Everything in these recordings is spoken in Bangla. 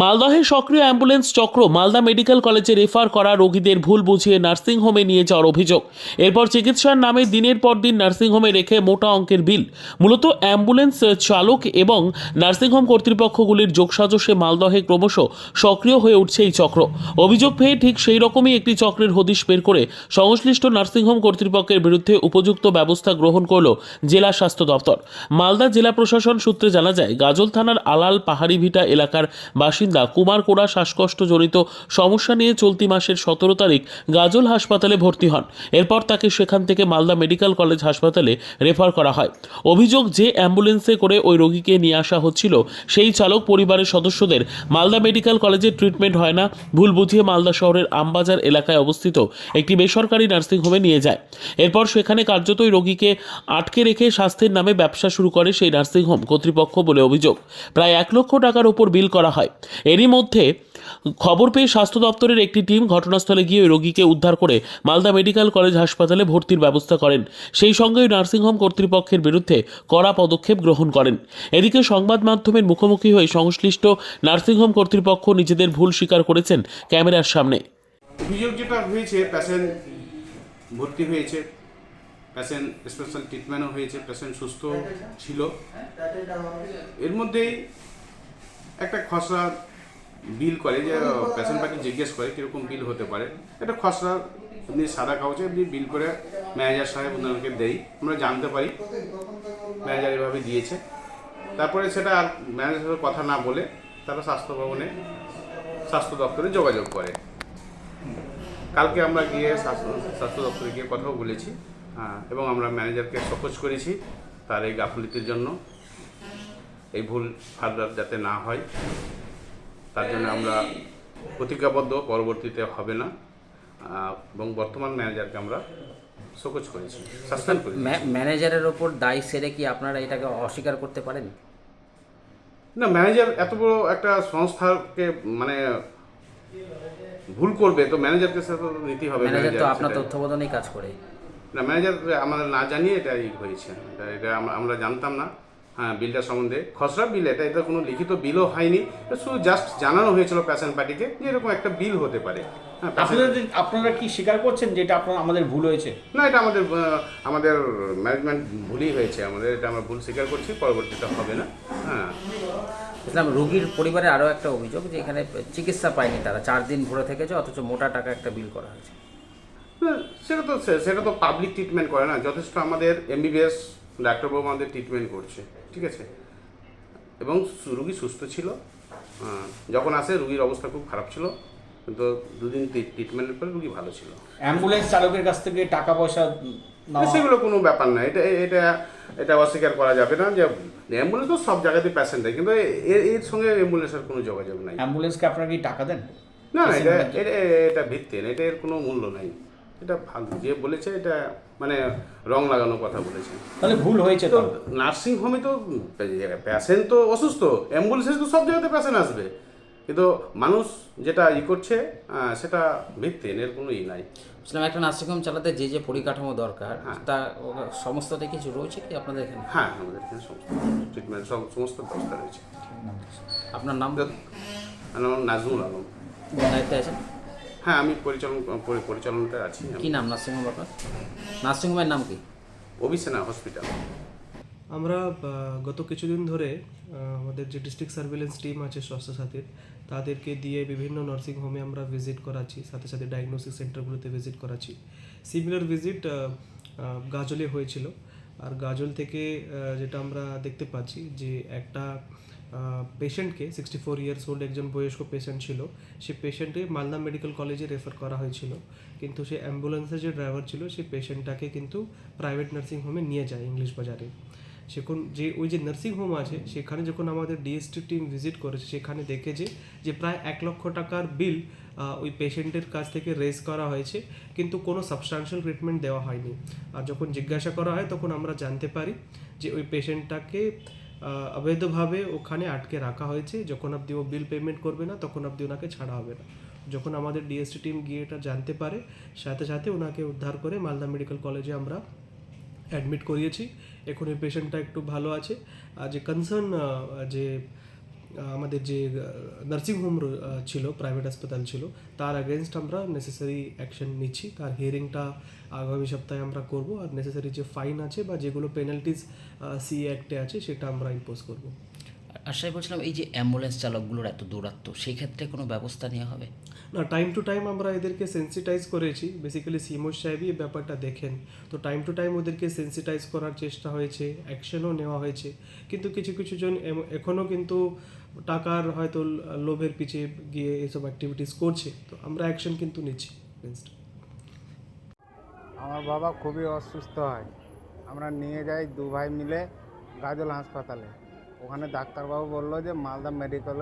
মালদহে সক্রিয় অ্যাম্বুলেন্স চক্র মালদা মেডিকেল কলেজে রেফার করা রোগীদের ভুল বুঝিয়ে নার্সিংহোমে নিয়ে যাওয়ার অভিযোগ। এরপর চিকিৎসার নামে দিনের পর দিন নার্সিংহোমে রেখে মোটা অঙ্কের বিল। মূলত অ্যাম্বুলেন্স চালক এবং নার্সিংহোম কর্তৃপক্ষগুলির যোগসাজশে মালদহে ক্রমশ সক্রিয় হয়ে উঠছে এই চক্র। অভিযোগ পেয়ে ঠিক সেই রকমই একটি চক্রের হদিশ বের করে সংশ্লিষ্ট নার্সিংহোম কর্তৃপক্ষের বিরুদ্ধে উপযুক্ত ব্যবস্থা গ্রহণ করল জেলা স্বাস্থ্য দপ্তর। মালদা জেলা প্রশাসন সূত্রে জানা যায়, গাজল থানার আলাল পাহাড়ি ভিটা এলাকার বাসিন্দা কুমার কোড়া শ্বাসকষ্টজনিত সমস্যা নিয়ে চলতি মাসের সতেরো তারিখ গাজল হাসপাতালে ভর্তি হন। এরপর তাকে সেখান থেকে মালদা মেডিকেল কলেজ হাসপাতালে রেফার করা হয়। অভিযোগ যে অ্যাম্বুলেন্সে করে ওই রোগীকে নিয়ে আসা হচ্ছিল, সেই চালক পরিবারের সদস্যদের মালদা মেডিকেল কলেজে ট্রিটমেন্ট হয় না, ভুল বুঝিয়ে মালদা শহরের আমবাজার এলাকায় অবস্থিত একটি বেসরকারি নার্সিংহোমে নিয়ে যায়। এরপর সেখানে কার্যতই রোগীকে আটকে রেখে স্বাস্থ্যের নামে ব্যবসা শুরু করে সেই নার্সিংহোম কর্তৃপক্ষ বলে অভিযোগ। প্রায় এক লক্ষ টাকার ওপর বিল করা হয়। এরই মধ্যে খবর পেয়ে স্বাস্থ্য দপ্তরের একটি টিম ঘটনাস্থলে গিয়ে রোগীকে উদ্ধার করে মালদা মেডিকেল কলেজ হাসপাতালে ভর্তির ব্যবস্থা করেন। সেই সঙ্গে নার্সিংহোম কর্তৃপক্ষের বিরুদ্ধে কড়া পদক্ষেপ গ্রহণ করেন। এদিকে সংবাদ মাধ্যমের মুখোমুখি হয়ে সংশ্লিষ্ট নার্সিংহোম কর্তৃপক্ষ নিজেদের ভুল স্বীকার করেছেন ক্যামেরার সামনে। অভিযোগ যেটা হয়েছে পেশেন্ট ভর্তি হয়েছে পেশেন্ট স্পেশাল ট্রিটমেন্টও হয়েছে পেশেন্ট সুস্থ ছিল। এর মধ্যেই একটা খসড়া বিল করে যে পেশেন্ট পাখি জিজ্ঞেস করে কীরকম বিল হতে পারে। এটা খসড়া এমনি সাদা কাগজে এমনি বিল করে ম্যানেজার সাহেব ওনাদেরকে দেই আমরা জানতে পারি। ম্যানেজার এভাবে দিয়েছে। তারপরে সেটা আর ম্যানেজার সাথে কথা না বলে তারা স্বাস্থ্য ভবনে স্বাস্থ্য দপ্তরে যোগাযোগ করে। কালকে আমরা গিয়ে স্বাস্থ্য স্বাস্থ্য দপ্তরে গিয়ে কথাও বলেছি হ্যাঁ, এবং আমরা ম্যানেজারকে সহজ করেছি তার এই গাফলিতির জন্য। এই ভুল ফার্দার যাতে না হয়। তার জন্য আমরা প্রতিজ্ঞাবদ্ধ পরবর্তীতে হবে না। এবং বর্তমান ম্যানেজারকে আমরা শোকজ করেছি সাসপেন্ড করেছি। ম্যানেজারের ওপর দায় সেরে কি আপনারা এটাকে অস্বীকার করতে পারেন? না ম্যানেজার এত বড় একটা সংস্থাকে মানে ভুল করবে তো ম্যানেজারকে সাথে তো নিতেই হবে ম্যানেজার তো আপনার। তত্ত্বাবধানেই কাজ করে। না ম্যানেজার আমাদের না জানিয়ে এটা হয়েছে। এটা আমরা জানতাম না। হ্যাঁ বিলটা সম্বন্ধে। খসড়া বিল এটা এটা কোনো লিখিত বিলও হয়নি। শুধু জাস্ট জানানো হয়েছিল প্যাশন পার্টিকে যে এরকম একটা বিল হতে পারে। হ্যাঁ আপনারা কি স্বীকার করছেন যে এটা আপনার আমাদের ভুল হয়েছে? না এটা আমাদের আমাদের ম্যানেজমেন্ট ভুলই হয়েছে। আমাদের এটা আমরা ভুল স্বীকার করছি পরবর্তীতে হবে না। হ্যাঁ। ইসলাম রোগীর পরিবারে আরও একটা অভিযোগ যে এখানে চিকিৎসা পায়নি তারা। চার দিন ভরে থেকেছে অথচ মোটা টাকা একটা বিল করা হয়েছে। না, সেটা তো সে- সেটা তো পাবলিক ট্রিটমেন্ট করে না। যথেষ্ট আমাদের এমবিবিএস ডাক্তারবাবু আমাদের ট্রিটমেন্ট করছে ঠিক আছে? এবং রুগী সুস্থ ছিল। যখন আসে রুগীর অবস্থা খুব খারাপ ছিল কিন্তু দুদিন ট্রিটমেন্টের পরে রুগী ভালো ছিল। অ্যাম্বুলেন্স চালকের কাছ থেকে টাকা পয়সা সেগুলো কোনো ব্যাপার না। এটা এটা এটা অস্বীকার করা যাবে না যে অ্যাম্বুলেন্স তো সব জায়গাতে প্যাসেন্ট দেয় কিন্তু এর এর সঙ্গে অ্যাম্বুলেন্সের কোনো যোগাযোগ নাই। অ্যাম্বুলেন্সকে আপনারা কি টাকা দেন? না না এটা এটা এটা ভিত্তিহীন এটা এর কোনো মূল্য নাই। এটা ভালো যে বলেছে এটা মানে রং লাগানো কথা বলেছে। তাহলে ভুল হয়েছে তো নার্সিং হোমে তো পেশেন্ট তো অসুস্থ অ্যাম্বুলেন্সে তো সব জায়গাতে পেশেন্ট আসবে। কিন্তু মানুষ যেটা ই করছে সেটা ভিত্তিহীন এর কোনো ই নাই। ইসলাম একটা নার্সিংহোম চালাতে যে যে পরিকাঠামো দরকার হ্যাঁ। তা সমস্তটাই কিছু রয়েছে কি আপনাদের এখানে? হ্যাঁ আমাদের এখানে সমস্ত ট্রিটমেন্ট সব সমস্ত ব্যবস্থা রয়েছে। আপনার নাম? নাম নাজমুল আলম। দায়িত্বে আছেন? হ্যাঁ আমি পরিচালন পরি- পরিচালনাতে আছি। কি নাম? নার্সিংহোম আপনার? নার্সিংহোমের নাম কি? Avicenna hospital. আমরা গত কিছুদিন ধরে আমাদের যে ডিস্ট্রিক্ট সার্ভেলেন্স টিম আছে স্বাস্থ্য সাথীর তাদেরকে দিয়ে বিভিন্ন নার্সিং হোমে আমরা ভিজিট করাচ্ছি। সাথে সাথে ডায়াগনোসিস সেন্টারগুলোতে ভিজিট করাচ্ছি। সিমিলার ভিজিট গাজলে হয়েছিল। আর গাজল থেকে যেটা আমরা দেখতে পাচ্ছি যে একটা পেশেন্টকে সিক্সটি ফোর ইয়ার্স ওল্ড একজন বয়স্ক পেশেন্ট ছিল, সে পেশেন্টকে মালদা মেডিকেল কলেজে রেফার করা হয়েছিল। কিন্তু সে অ্যাম্বুলেন্সের যে ড্রাইভার ছিল, সে পেশেন্টটাকে কিন্তু প্রাইভেট নার্সিং হোমে নিয়ে যায় ইংলিশ বাজারে। সেখন যে ওই যে নার্সিং হোম আছে, সেখানে যখন আমাদের ডিএসটি টিম ভিজিট করেছে, সেখানে দেখেছে যে প্রায় এক লক্ষ টাকার বিল ওই পেশেন্টের কাছ থেকে রেজ করা হয়েছে, কিন্তু কোনো সাবস্টান্সিয়াল ট্রিটমেন্ট দেওয়া হয়নি। আর যখন জিজ্ঞাসা করা হয়, তখন আমরা জানতে পারি যে ওই পেশেন্টটাকে অবৈধভাবে ওখানে আটকে রাখা হয়েছে। যখন অবধি ও বিল পেমেন্ট করবে না, তখন অবধি ওনাকে ছাড়া হবে না। যখন আমাদের ডিএসটি টিম গিয়ে এটা জানতে পারে, সাথে সাথে ওনাকে উদ্ধার করে মালদা মেডিকেল কলেজে আমরা অ্যাডমিট করিয়েছি। এখন এই পেশেন্টটা একটু ভালো আছে। আর যে কনসার্ন যে আমাদের যে নার্সিংহোম ছিল প্রাইভেট হাসপাতাল ছিল, তার অ্যাগেনস্ট আমরা নেসেসারি অ্যাকশন নিচ্ছি। তার হিয়ারিংটা আগামী সপ্তাহে আমরা করব আর নেসেসারি যে ফাইন আছে বা যেগুলো পেনাল্টিস সি অ্যাক্টে আছে, সেটা আমরা ইম্পোজ করব। আশায় বলছিলাম, এই যে অ্যাম্বুলেন্স চালকগুলোর এত দূরাত্ম সেই ক্ষেত্রে কোনো ব্যবস্থা নেওয়া হবে? না টাইম টু টাইম আমরা এদেরকে সেন্সিটাইজ করেছি। বেসিক্যালি সিমোর সাহেবই এই ব্যাপারটা দেখেন। তো টাইম টু টাইম ওদেরকে সেন্সিটাইজ করার চেষ্টা হয়েছে অ্যাকশনও নেওয়া হয়েছে। কিন্তু কিছু কিছু জন এখনও কিন্তু টাকার হয়তো লোভের পিছে গিয়ে এসব অ্যাক্টিভিটিস করছে। তো আমরা অ্যাকশন কিন্তু নিচ্ছি। আমার বাবা খুবই অসুস্থ হয়। আমরা নিয়ে যাই দু ভাই মিলে গাজল হাসপাতালে। ওখানে ডাক্তারবাবু বলল যে, মালদা মেডিকেল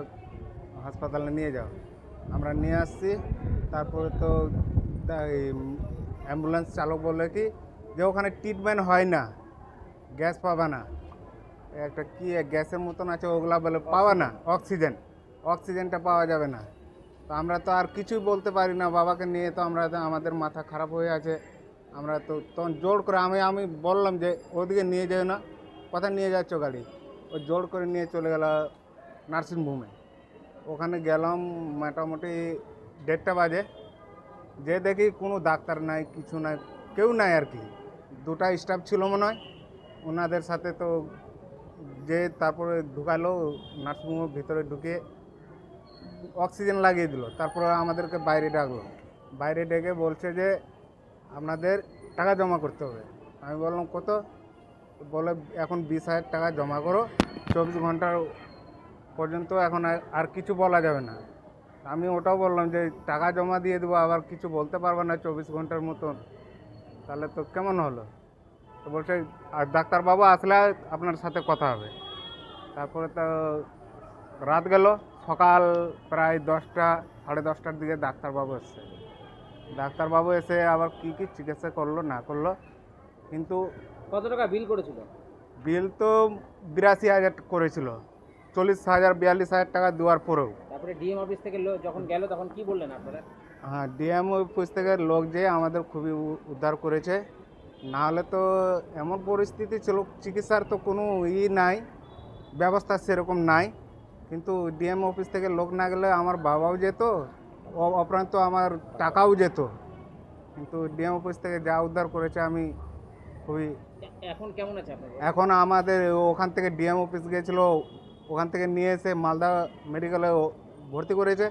হাসপাতালে নিয়ে যাও। আমরা নিয়ে আসছি। তারপরে তো অ্যাম্বুলেন্স চালক বলে কি যে ওখানে ট্রিটমেন্ট হয় না গ্যাস পাবা না। একটা কি গ্যাসের মতন আছে, ওগুলা বলে পাওয়া না অক্সিজেন অক্সিজেনটা পাওয়া যাবে না। তো আমরা তো আর কিছুই বলতে পারি না, বাবাকে নিয়ে তো আমরা আমাদের মাথা খারাপ হয়ে আছে। আমরা তো তখন জোর করে, আমি আমি বললাম যে ওদিকে নিয়ে যাও না, কোথায় নিয়ে যাচ্ছ গাড়ি? ও জোর করে নিয়ে চলে গেল নার্সিংহোমে। ওখানে গেলাম মোটামুটি দেড়টা বাজে। যে দেখি কোনো ডাক্তার নাই, কিছু নাই, কেউ নাই আর কি। দুটা স্টাফ ছিল মনে হয়। ওনাদের সাথে তো যে তারপরে ঢুকালো, নার্সিংহোমের ভিতরে ঢুকে অক্সিজেন লাগিয়ে দিল। তারপরে আমাদেরকে বাইরে ডাকলো। বাইরে ডেকে বলছে যে, আপনাদের টাকা জমা করতে হবে। আমি বললাম, কত? বলে, এখন বিশ হাজার টাকা জমা করো, চব্বিশ ঘণ্টার পর্যন্ত এখন আর- কিছু বলা যাবে না। আমি ওটাও বললাম যে টাকা জমা দিয়ে দেবো আবার কিছু বলতে পারবে না চব্বিশ ঘণ্টার মতন। তাহলে তো কেমন হলো? তো বলছে আর ডাক্তারবাবু আসলে আপনার সাথে কথা হবে। তারপরে তো রাত গেল সকাল প্রায় দশটা সাড়ে দশটার দিকে ডাক্তারবাবু এসছে। ডাক্তারবাবু এসে আবার কি কি চিকিৎসা করল না করল কিন্তু কত টাকা বিল করেছিল? বিল তো বিরাশি হাজার করেছিল। চল্লিশ হাজার বিয়াল্লিশ হাজার টাকা দেওয়ার পরেও। তারপরে ডিএম অফিস থেকে লো- যখন গেল তখন কি বললেন আপনারা? হ্যাঁ ডিএম অফিস থেকে লোক যে আমাদের খুবই উদ্ধার করেছে। না হলে তো এমন পরিস্থিতি ছিল চিকিৎসার তো কোনো ই নাই ব্যবস্থা সেরকম নাই। কিন্তু ডিএম অফিস থেকে লোক না গেলে আমার বাবাও যেত অপরান্ত আমার টাকাও যেত। কিন্তু ডিএম অফিস থেকে যা উদ্ধার করেছে আমি খুবই এখন কেমন আছে এখন আমাদের ওখান থেকে ডিএম অফিস গিয়েছিল ওখান থেকে নিয়ে এসে মালদা মেডিকেলে ভর্তি করেছে।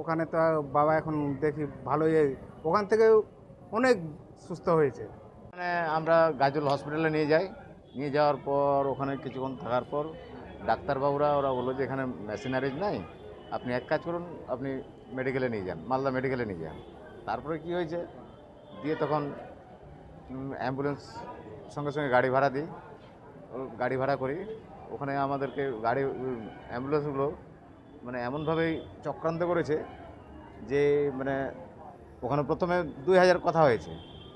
ওখানে তো বাবা এখন দেখি ভালোই ওখান থেকে অনেক সুস্থ হয়েছে। মানে আমরা গাজল হসপিটালে নিয়ে যাই। নিয়ে যাওয়ার পর ওখানে কিছুক্ষণ থাকার পর ডাক্তারবাবুরা ওরা বলল যে এখানে মেশিনারিজ নাই। আপনি এক কাজ করুন, আপনি মেডিকেলে নিয়ে যান, মালদা মেডিকেলে নিয়ে যান। তারপরে কি হয়েছে? দিয়ে তখন অ্যাম্বুলেন্স সঙ্গে সঙ্গে গাড়ি ভাড়া দিই। গাড়ি ভাড়া করি। ওখানে আমাদেরকে গাড়ি অ্যাম্বুলেন্সগুলো মানে এমনভাবেই চক্রান্ত করেছে যে মানে ওখানে প্রথমে দুই হাজার কথা হয়েছে।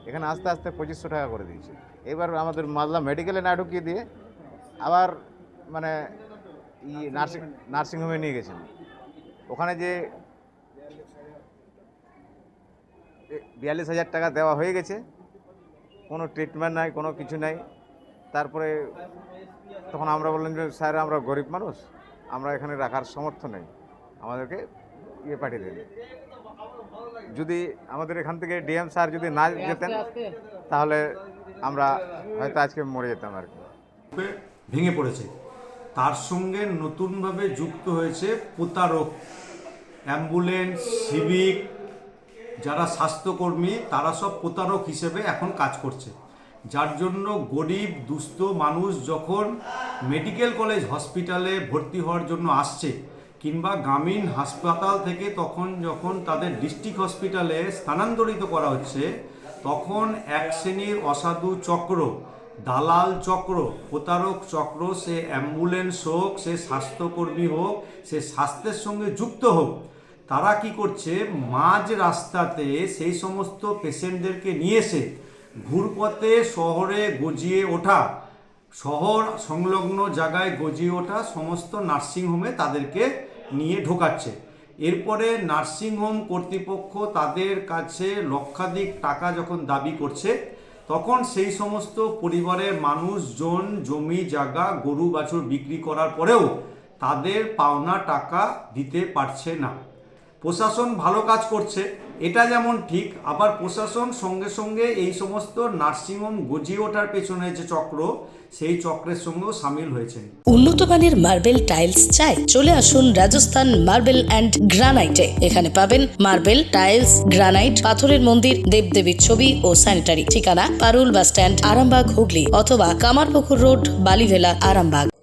এখানে আস্তে আস্তে পঁচিশশো টাকা করে দিয়েছে। এবার আমাদের মালদা মেডিকেলে না ঢুকিয়ে দিয়ে আবার মানে ই নার্সিং নার্সিংহোমে নিয়ে গেছেন। ওখানে যে বিয়াল্লিশ হাজার টাকা দেওয়া হয়ে গেছে। কোনো ট্রিটমেন্ট নাই, কোনো কিছু নাই। তারপরে তখন আমরা বললাম যে স্যার আমরা গরিব মানুষ আমরা এখানে রাখার সামর্থ্য নেই। আমাদেরকে ইয়ে পাঠিয়ে দেন। যদি আমাদের এখান থেকে ডিএম স্যার যদি না যেতেন তাহলে আমরা হয়তো আজকে মরে যেতাম আর কি। ভেঙে পড়েছে। তার সঙ্গে নতুনভাবে যুক্ত হয়েছে প্রতারক অ্যাম্বুলেন্স সিভিক যারা স্বাস্থ্যকর্মী তারা সব প্রতারক হিসেবে এখন কাজ করছে। যার জন্য গরিব, দুস্থ মানুষ যখন মেডিকেল কলেজ হসপিটালে ভর্তি হওয়ার জন্য আসছে কিংবা গ্রামীণ হাসপাতাল থেকে তখন যখন তাদের ডিস্ট্রিক্ট হসপিটালে স্থানান্তরিত করা হচ্ছে, তখন এক শ্রেণির অসাধু চক্র, দালাল চক্র, প্রতারক চক্র, সে অ্যাম্বুলেন্স হোক, সে স্বাস্থ্যকর্মী হোক, সে স্বাস্থ্যের সঙ্গে যুক্ত হোক, তারা কি করছে? মাঝ রাস্তাতে সেই সমস্ত পেশেন্টদেরকে নিয়ে এসে ঘুরপথে শহরে গজিয়ে ওঠা, শহর সংলগ্ন জায়গায় গজিয়ে ওঠা সমস্ত নার্সিংহোমে তাদেরকে নিয়ে ঢোকাচ্ছে। এরপরে নার্সিংহোম কর্তৃপক্ষ তাদের কাছে লক্ষাধিক টাকা যখন দাবি করছে, তখন সেই সমস্ত পরিবারের মানুষজন জমি, জায়গা, গরু, বাছুর বিক্রি করার পরেও তাদের পাওনা টাকা দিতে পারছে না। প্রশাসন ভালো কাজ করছে এটা যেমন ঠিক, আবার প্রশাসন সঙ্গে সঙ্গে এই সমস্ত নার্সিংহোম গজিয়ে ওঠার পেছনে যে চক্র, সেই চক্রের সঙ্গেও সামিল হয়েছেন উন্নত মানের মার্বেল টাইলস চাই, চলে আসুন রাজস্থান মার্বেল অ্যান্ড গ্রানাইটে। এখানে পাবেন মার্বেল টাইলস, গ্রানাইট, পাথরের মন্দির, দেবদেবীর ছবি ও স্যানিটারি। ঠিকানা পারুল বাস স্ট্যান্ড, আরামবাগ হুগলি অথবা কামারপুকুর রোড, বালিভেলা, আরামবাগ।